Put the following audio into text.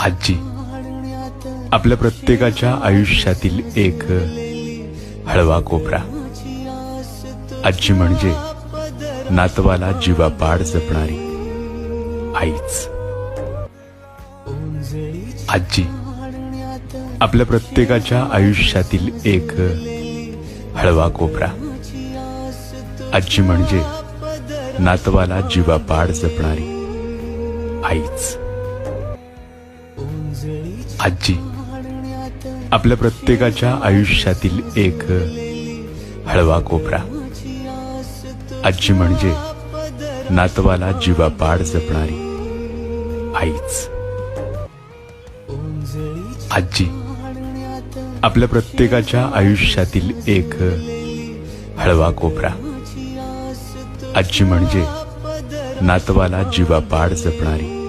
आजी आपल्या प्रत्येकाच्या आयुष्यातील एक हळवा कोपरा. आजी म्हणजे नातवाला जीवापाड जपणारी आईच. आजी आपल्या प्रत्येकाच्या आयुष्यातील एक हळवा कोपरा. आजी म्हणजे नातवाला जीवापाड जपणारी आईच. आजी आपल्या प्रत्येकाच्या आयुष्यातील एक हळवा कोपरा. आजी म्हणजे नातवाला जीवापाड जपणारी आईच. आजी आपल्या प्रत्येकाच्या आयुष्यातील एक हळवा कोपरा. आजी म्हणजे नातवाला जीवापाड जपणारी